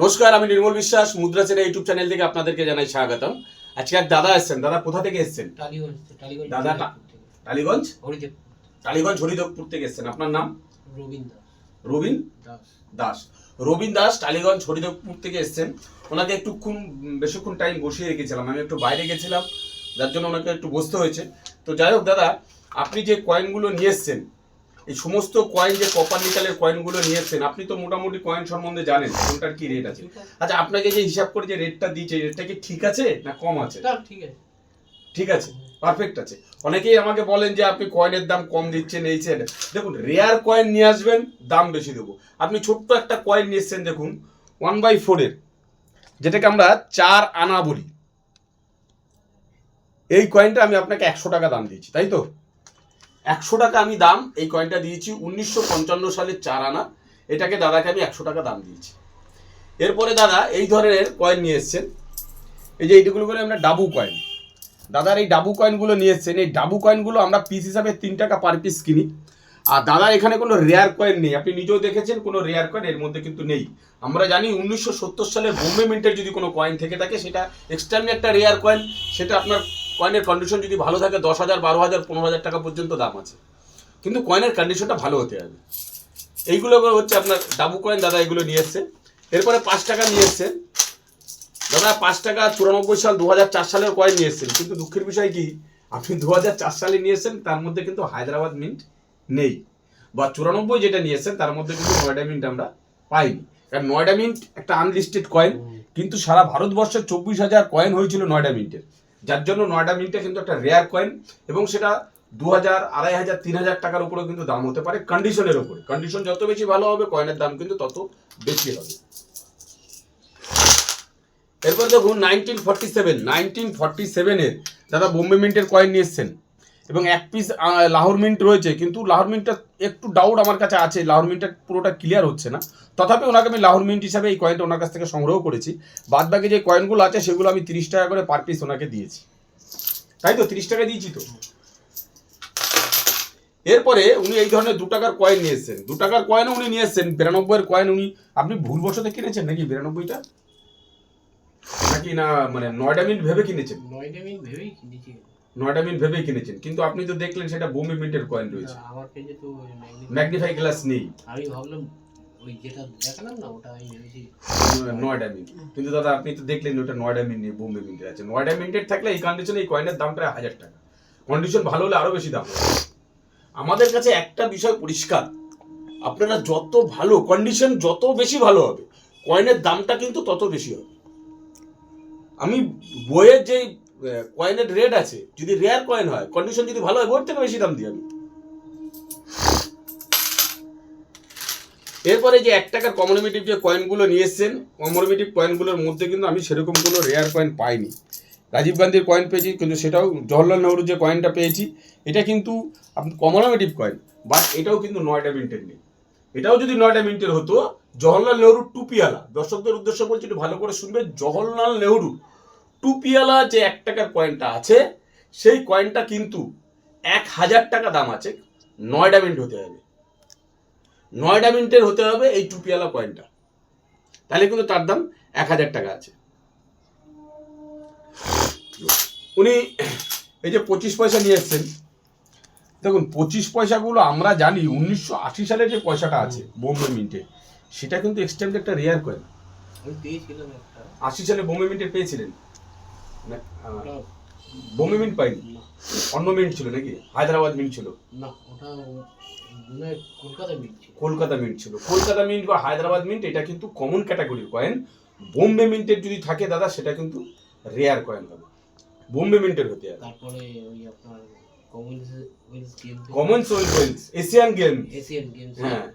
নমস্কার আমি নির্মল বিশ্বাস মুদ্রা চেনা ইউটিউব চ্যানেল থেকে আপনাদেরকে জানাই স্বাগতম। আজকে এক দাদা এসেছেন। দাদা কোথা থেকে এসেছেন? দাদা টালিগঞ্জ? টালিগঞ্জ হরিদেবপুর থেকে এসেছেন। আপনার নাম? রবীন দাস। রবিন দাস। টালিগঞ্জ হরিদেবপুর থেকে এসেছেন। ওনাকে একটুক্ষণ বেশিক্ষণ টাইম বসিয়ে রেখেছিলাম। আমি একটু বাইরে গেছিলাম যার জন্য ওনাকে একটু বসতে হয়েছে। তো যাই হোক দাদা আপনি যে কয়েনগুলো নিয়ে এসছেন এই সমস্ত কয়েন যে কপার নিকালের কয়েনগুলো নিয়ে এসছেন আপনি তো মোটামুটি কয়েন সম্বন্ধে জানেন কোনটার কি রেট আছে? আচ্ছা আপনাকে যে হিসাব করে যে রেটটা দিয়েছে রেটটা কি ঠিক আছে না কম আছে? ঠিক আছে। ঠিক আছে পারফেক্ট আছে। অনেকেই আমাকে বলেন যে আপনি কয়েনের দাম কম দিচ্ছেন এই সেট দেখুন রেয়ার কয়েন নিয়ে আসবেন দাম বেশি দেবো। আপনি ছোট্ট একটা কয়েন নিয়ে এসছেন দেখুন ওয়ান বাই ফোরের যেটাকে আমরা চার আনা বলি। এই কয়েনটা আমি আপনাকে একশো টাকা দাম দিয়েছি তাই তো? একশো টাকা আমি দাম, এই কয়েনটা দিয়েছি উনিশশো পঞ্চান্ন সালের চার আনা। এটাকে দাদাকে আমি একশো টাকা দাম দিয়েছি। এরপরে দাদা এই ধরনের কয়েন নিয়ে এসছেন। এই যে এইটুকুলো করে আমরা ডাবু কয়েন দাদার এই ডাবু কয়েনগুলো নিয়ে এসছেন। এই ডাবু কয়েনগুলো আমরা পিস হিসাবে তিন টাকা পার পিস কিনি। আর দাদার এখানে কোনো রেয়ার কয়েন নেই। আপনি নিজেও দেখেছেন কোনো রেয়ার কয়েন এর মধ্যে কিন্তু নেই। আমরা জানি উনিশশো সত্তর সালের বোম্বে মিন্টের যদি কোনো কয়েন থেকে থাকে, সেটা এক্সট্রামলি একটা রেয়ার কয়েন সেটা আপনার কয়েনের কন্ডিশন যদি ভালো থাকে দশ হাজার বারো হাজার পনেরো হাজার টাকা পর্যন্ত দাম আছে। কিন্তু কয়েনের কন্ডিশনটা ভালো হতে হবে। এইগুলো হচ্ছে আপনার ডাবু কয়েন দাদা এগুলো নিয়ে এসছে। এরপরে পাঁচ টাকা নিয়ে এসছে। দাদা পাঁচ টাকা চুরানব্বই সাল দু হাজার চার সালের কয়েন নিয়ে এসেছেন। কিন্তু দুঃখের বিষয় কি? আপনি দু হাজার চার সালে নিয়ে এসেছেন তার মধ্যে কিন্তু হায়দ্রাবাদ মিন্ট নেই। বা চুরানব্বই যেটা নিয়ে এসেছেন তার মধ্যে কিন্তু নয়ডা মিন্ট আমরা পাইনি। কারণ নয়ডা মিন্ট একটা আনলিস্টেড কয়েন কিন্তু সারা ভারতবর্ষের চব্বিশ হাজার কয়েন হয়েছিল নয়ডা মিন্টের যার জন্য নয়ডা মিন্টটা কিন্তু একটা রেয়ার কয়েন এবং সেটা দু হাজার আড়াই হাজার তিন হাজার টাকার উপরেও কিন্তু দাম হতে পারে কন্ডিশনের উপরে। কন্ডিশন যত বেশি ভালো হবে কয়েনের দাম কিন্তু তত বেশি হবে। এরপর দেখুন nineteen forty seven nineteen forty সেভেনের দাদা বোম্বে মিন্টের কয়েন নিয়ে এসছেন এবং এক পিস লাহোর মিন্ট রয়েছে, কিন্তু লাহোর মিন্টটা একটু ডাউট আমার কাছে আছে লাহোর মিন্টটা পুরোটা ক্লিয়ার হচ্ছে না। তথাপি ওনাকে আমি লাহোর মিন্ট হিসাবে এই কয়েনটা ওনার কাছ থেকে সংগ্রহ করেছি। বাদ বাকি যে কয়েনগুলো আছে, সেগুলো আমি তিরিশ টাকা করে পার পিস ওনাকে দিয়েছি। তাই তো? তিরিশ টাকা দিয়েছি তো? এরপরে উনি এই ধরনের দু টাকার কয়েন নিয়ে এসেছেন। দু টাকার কয়েনও উনি নিয়ে এসেছেন, বিরানব্বইয়ের কয়েন উনি, আপনি ভুলবশত কিনেছেন নাকি বিরানব্বইটা? নাকি না মানে নয়ডা মিনিট ভেবে কিনেছেন? নয়টা মিনিট ভেবেই কিনেছি। নয়ডা মিনিট ভেবেই কিনেছেন। কিন্তু আপনি তো দেখলেন সেটা বোম্বে মিন্টের কয়েন রয়েছে। আমার পেজে তো ম্যাগনিফাই গ্লাস নেই। আমি ভাবলাম ওই যেটা দেখালাম না ওটা আমি ভেবেছি নয়ডা মিন্ট কিন্তু দাদা আপনি তো দেখলেন ওটা নয়ডা মিন্ট নেই বোম্বে মিন্টের আছে। নয়ডা মিন্টের থাকলে এই কন্ডিশনে এই কয়েনের দাম প্রায় হাজার টাকা। কন্ডিশন ভালো হলে আরও বেশি দাম আমাদের কাছে একটা বিষয় পরিষ্কার। আপনারা যত ভালো কন্ডিশন যত বেশি ভালো হবে কয়েনের দামটা কিন্তু তত বেশি হবে। আমি বইয়ের যে কয়েনের রেট আছে। যদি রেয়ার কয়েন হয় কন্ডিশন যদি ভালো হয় বইয়ের থেকে বেশি দাম দিই আমি। এরপরে যে এক টাকার কমোনোমেটিভ যে কয়েনগুলো নিয়ে এসছেন কমোনোমেটিভ কয়েনগুলোর মধ্যে কিন্তু আমি সেরকম কোনো রেয়ার কয়েন পাইনি। রাজীব গান্ধীর কয়েন পেয়েছি, কিন্তু সেটাও জওহরলাল নেহরুর যে কয়েনটা পেয়েছি, এটা কিন্তু কমোনোমেটিভ কয়েন বাট এটাও কিন্তু নয়টা মিনিটের নেই। এটাও যদি নয়টা মিনিটের হতো জওহরলাল নেহরুর টুপিয়ালা দর্শকদের উদ্দেশ্য বলছি, একটু ভালো করে শুনবে জওহরলাল নেহরু টুপিয়ালা যে এক টাকার কয়েনটা আছে সেই কয়েনটা কিন্তু এক হাজার টাকা দাম আছে নয়টা মিনিট হতে হবে। নয়টা মিনিটের হতে হবে এই টুপিয়ালা কয়েনটা তাহলে কিন্তু তার দাম এক হাজার টাকা আছে। উনি এই যে পঁচিশ পয়সা নিয়ে এসছেন। দেখুন পঁচিশ পয়সাগুলো আমরা জানি উনিশশো আশি সালে যে পয়সাটা আছে বোম্বে মিন্টে সেটা কিন্তু এক্সট্রিমলি একটা রেয়ার কয়েন আশি সালে বোম্বে মিন্টে পেয়েছিলেন। বোম্বে মিন্ট পাইনি? অন্য মিন্ট ছিল নাকি? হায়দ্রাবাদ মিন্ট ছিল? না ওটা কলকাতা ছিল। কলকাতা মিন্ট ছিল। কলকাতা মিন্ট বা হায়দ্রাবাদ মিন্ট এটা কিন্তু কমন ক্যাটাগরির কয়েন বোম্বে মিন্টের যদি থাকে দাদা সেটা কিন্তু রেয়ার কয়েন হবে। বোম্বে মিন্টের হতে হবে। তারপরে ওই আপনার game Commonwealth Games Asian Games Asian Games হ্যাঁ।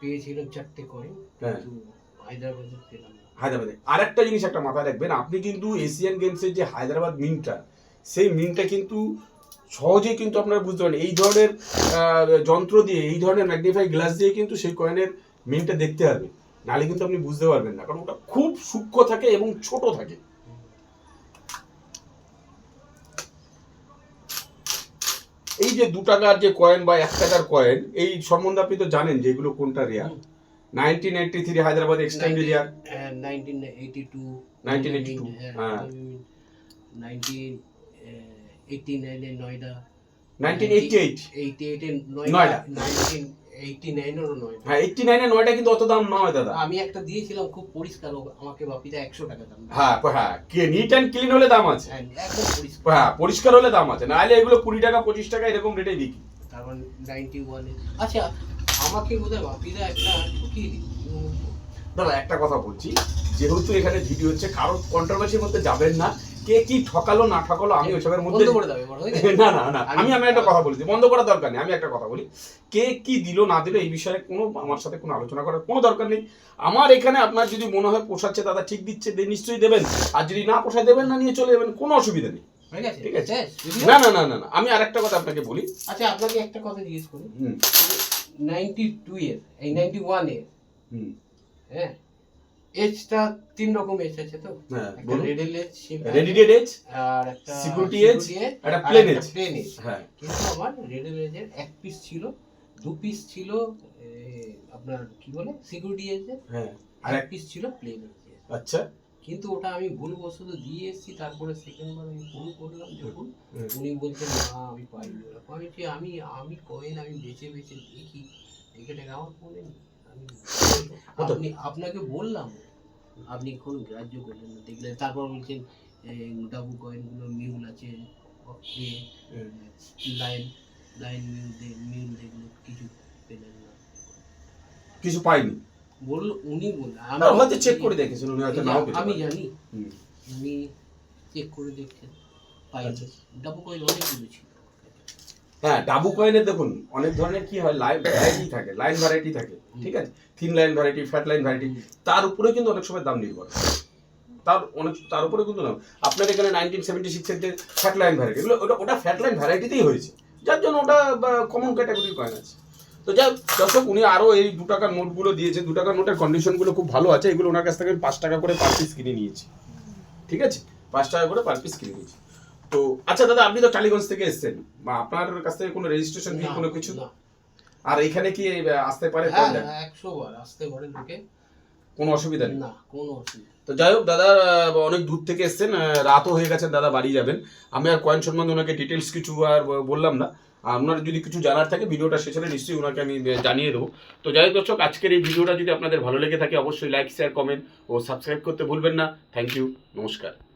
পেয়েছিলাম চারটে কয়েন হ্যাঁ। কিন্তু হায়দ্রাবাদে পেলাম হায়দ্রাবাদে। আর একটা জিনিস একটা মাথায় রাখবেন, আপনি কিন্তু এশিয়ান গেমসের যে হায়দ্রাবাদ মিনটা সেই মিনটা কিন্তু সহজেই কিন্তু আপনারা বুঝতে পারেন এই ধরনের যন্ত্র দিয়ে, এই ধরনের ম্যাগনিফাই গ্লাস দিয়ে কিন্তু সেই কয়েনের মিনটা দেখতে হবে। নাহলে কিন্তু আপনি বুঝতে পারবেন না, কারণ ওটা খুব সূক্ষ্ম থাকে এবং ছোট থাকে। এই যে দু টাকার যে কয়েন বা এক টাকার কয়েন এই সম্বন্ধে আপনি তো জানেন যে এগুলো কোনটা rare nineteen eighty three Hyderabad extended year nineteen eighty two 1982, হ্যাঁ। নাইনটিন এইটি নাইনে Noida. Nineteen eighty eight eighty এইটে নয়ডা। নয়ডা। নাইনটিন এইটি নাইনেরও নয়ডা। হ্যাঁ কিন্তু অত দাম নয় দাদা। আমি একটা দিয়েছিলাম খুব পরিষ্কার আমাকে বাপিদা একশো টাকা দাম। হ্যাঁ হ্যাঁ নিট অ্যান্ড ক্লিন হলে দাম আছে। হ্যাঁ, একদম পরিষ্কার। হ্যাঁ পরিষ্কার হলে দাম আছে। নাহলে এগুলো কুড়ি টাকা পঁচিশ টাকা এরকম রেটে বিক্রি। তারপর নাইনটি ওয়ানে আচ্ছা আমাকে বোধহয় বাপিদা একটা ঠকিয়ে দাদা একটা কথা বলছি। যেহেতু এখানে ভিডিও হচ্ছে কারও কন্ট্রোভার্সির মধ্যে যাবেন না। কে কি ঠকালো না ঠকালো আমি মধ্যে হয়ে গেছে? না না না আমি- আমি একটা কথা বলছি বন্ধ করার দরকার নেই আমি একটা কথা বলি। কে কি দিল না দিল এই বিষয়ে কোনো আমার সাথে কোনো আলোচনা করার কোনো দরকার নেই। আমার এখানে আপনার যদি মনে হয় পোষাচ্ছে দাদা ঠিক দিচ্ছে নিশ্চয়ই দেবেন। আর যদি না পোষায় দেবেন না নিয়ে চলে যাবেন কোনো অসুবিধা নেই। ঠিক আছে। না না না না আমি আরেকটা কথা আপনাকে বলি। আচ্ছা আপনাকে একটা কথা জিজ্ঞেস করি। নাইনটি টু এর এই নাইনটি ওয়ানের হ্যাঁ? এজটা তিন রকম এজ আছে তো? হ্যাঁ একটা রেডেল এজ এজ আর একটা একটা। হ্যাঁ। কিন্তু আমার এজের এক পিস ছিল দু পিস ছিল আপনার কি বলে? সিকিউরিটি এজের হ্যাঁ। আর এক পিস ছিল প্লেন আচ্ছা। কিন্তু ওটা আমি ভুলবশত দিয়ে এসেছি তারপরে সেকেন্ড বার আমি ফোন করলাম যখন উনি বলছেন না আমি পাইনি। ওরকম আমি বলছি, আমি আমি কয়েন আমি বেছে বেছে দেখি। দেখে টেকে আমার ফোনে নেই। আমি আপনি আপনাকে বললাম। আপনি কোন গ্রাহ্য করলেন না দেখলেন তারপর বলছেন ডাবু কয়েনগুলো মিউল আছে লাইন লাইন মিউল মিউল দেখল কিছু পেলেন না। কিছু পাইনি। বলল উনি না, হয়তো চেক করে দেখেছেন উনি হয়তো নাও আমি জানি উনি চেক করে দেখছেন পাই আচ্ছা। ডাবু কয়েন অনেকগুলো ছিল। হ্যাঁ ডাবু কয়েনের দেখুন অনেক ধরনের কি হয় লাইন ভ্যারাইটি থাকে লাইন ভ্যারাইটি থাকে ঠিক আছে? Thin line variety fat line variety তার উপরে কিন্তু অনেক সময় দাম নির্ভর করে। তার অনেক তার উপরে কিন্তু দাম। আপনার এখানে নাইনটিন সেভেন্টি সিক্সের যে ফ্যাট লাইন ভ্যারাইটি এগুলো ওটা ওটা ফ্যাট লাইন ভ্যারাইটিতেই হয়েছে। যার জন্য ওটা কমন ক্যাটাগরির কয়েন আছে। তো যাই দর্শক উনি আরও এই দু টাকার নোটগুলো দিয়েছে। দু টাকার নোটের কন্ডিশনগুলো খুব ভালো আছে। এগুলো ওনার কাছ থেকে পাঁচ টাকা করে পার পিস কিনে নিয়েছি। ঠিক আছে? পাঁচ টাকা করে পার পিস কিনে নিয়েছি। তো আচ্ছা দাদা আপনি তো টালিগঞ্জ থেকে এসেছেন। বা আপনার কাছ থেকে কোনো রেজিস্ট্রেশন ফি কোনো কিছু। আর এখানে কি আসতে পারে হ্যাঁ হ্যাঁ, একশো বার আসতে পারে লোকে। কোনো অসুবিধা নেই? না কোনো অসুবিধা তো যাই হোক দাদা অনেক দূর থেকে এসছেন। রাতও হয়ে গেছেন দাদা বাড়ি যাবেন। আমি আর কয়েন সম্বন্ধে ওনাকে ডিটেলস কিছু আর বললাম না। আপনার যদি কিছু জানার থাকে, ভিডিওটা শেষ নিশ্চয়ই ওনাকে আমি জানিয়ে দেবো। তো যাই দর্শক, আজকের এই ভিডিওটা যদি আপনাদের ভালো লেগে থাকে, অবশ্যই লাইক শেয়ার কমেন্ট ও সাবস্ক্রাইব করতে ভুলবেন না। থ্যাংক ইউ নমস্কার।